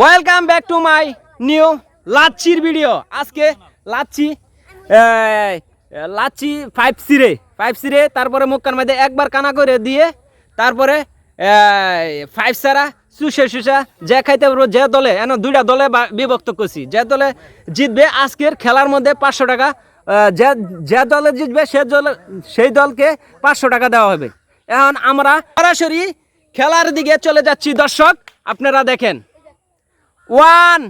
Welcome back to my new লাচ্ছির video আজকে লাচ্ছি লাচ্ছি ফাইভ সিরে ফাইভ সিরে তারপরে মুখকার মধ্যে একবার কানা করে দিয়ে তারপরে ফাইভ সারা সুসে সুসা, যে খাইতে পারব যে দলে, এন দুইটা দলে বিভক্ত করছি। যে দলে জিতবে আজকের খেলার মধ্যে পাঁচশো টাকা যে যে দলে জিতবে সে দলে, সেই দলকে পাঁচশো টাকা দেওয়া হবে। এখন আমরা সরাসরি খেলার দিকে চলে যাচ্ছি। দর্শক, আপনারা দেখেন। One,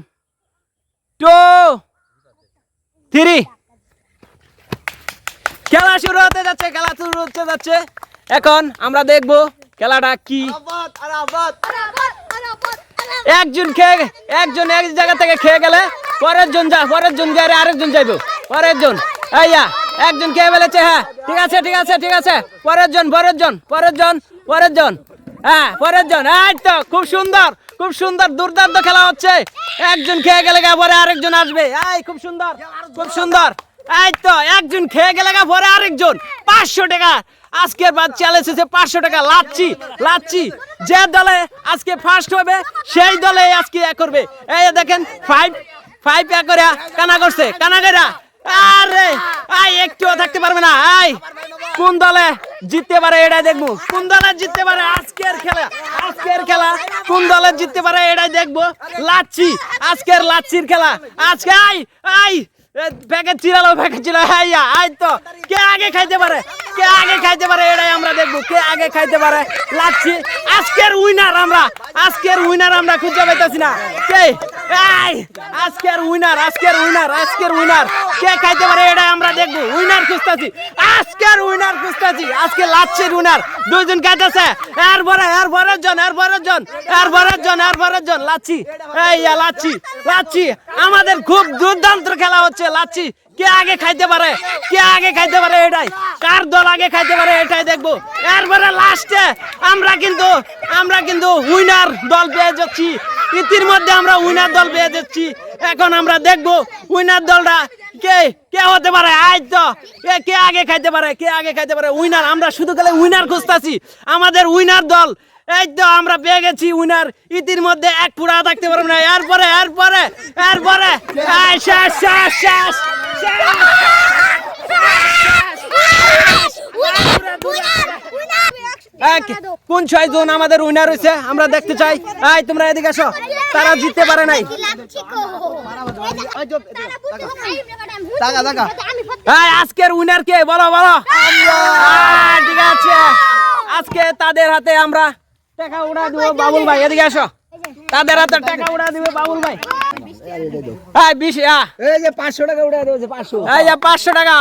two, three. খেলা শুরু হতে যাচ্ছে, খেলা শুরু হতে যাচ্ছে। এখন আমরা দেখব খেলাটা কি। একজন খেয়ে একজন এক জায়গা থেকে খেয়ে গেলে পরের জন যা পরের জন গিয়ে আরেকজন যাইবো। পরের জন আইয়া একজন খেয়ে ফেলেছে হ্যাঁ ঠিক আছে ঠিক আছে ঠিক আছে। পরের জন পরের জন পরের জন পরের জন হ্যাঁ পরের জন এই তো, খুব সুন্দর। খুব সুন্দর, দুর্দান্ত খেলা হচ্ছে। একজন খেয়ে গেলে পরে আরেকজন আসবে। এই, খুব সুন্দর খুব সুন্দর। এই তো, একজন খেয়ে গেলে পরে আরেকজন। পাঁচশো টাকা। আজকের বাদ চ্যালেঞ্জ হচ্ছে পাঁচশো টাকা। লাচ্ছি লাচ্ছি। যে দলে আজকে ফার্স্ট হবে, সেই দলে আজকে এ করবে। এই দেখেন ফাইভ ফাইভ এক করে কানা করছে, কানা করে আরে আই একটুও থাকতে পারবে না আই কোন দলে জিততে পারে এটাই দেখব। কোন দলে জিততে পারে আজকের খেলা? আজকের খেলা কোন দলে জিততে পারে এটাই দেখব। লাচ্ছি, আজকের লাচ্ছির খেলা। আজকে আই আই প্যাকেট চিরালো, প্যাকেট চিরা আইয়া আই তো। কে আগে খাইতে পারে? কে আগে খাইতে পারে এটাই আমরা দেখব। কে আগে খাইতে পারে? লাচ্ছি, আজকের উইনার আমরা। আজকের উইনার আমরা খুঁজে পাইতেছি না। কে? এই, আজকের উইনার আজকের উইনার আজকের উইনার কে খাইতে পারে এটাই আমরা দেখব। উইনার খুঁজতেছি। আজকের উইনার খুঁজতেছি। আজকে লাচ্ছির উইনার দুইজন খাইতেছে। এর পরে এর পরের জন এর পরের জন এর পরের জন এর পরের জন। লাচ্ছি। এই লাচ্ছি। লাচ্ছি। আমাদের খুব দুর্দান্ত খেলা হচ্ছে, লাচ্ছি। কে আগে খাইতে পারে? কে আগে খাইতে পারে এটাই? কার দল আগে খাইতে পারে এটাই দেখব। এরপরে লাস্টে আমরা কিন্তু আমরা কিন্তু উইনার দল পেয়ে যাচ্ছি। ইতির মধ্যে আমরা উইনার দল পেয়ে যাচ্ছি। এখন আমরা দেখব উইনার দলটা কে কে হতে পারে? আজ তো। কে আগে খাইতে পারে? কে আগে খাইতে পারে? উইনার। আমরা শুধু গেলে উইনার খুঁজতেছি। আমাদের উইনার দল। এই তো আমরা পেয়ে গেছি উইনার। ইতির মধ্যে এক পুরা থাকতে পারব না। এরপরে এরপরে এরপরে। শেষ শেষ শেষ কোন ছয় জন আমাদের উইনার হয়েছে আমরা দেখতে চাই। এই তোমরা এদিকে আসো। তারা জিততে পারে নাই। আজকের উইনার কে? বলো বলো। ঠিক আছে। আজকে তাদের হাতে আমরা টাকা উড়া দিব বাবুল ভাই। এদিকে আসো। তাদের হাতে টাকা উড়া দিবে বাবুল ভাই। পাঁচশো টাকা উঠে দেওয়া পাঁচশো। পাঁচশো টাকা।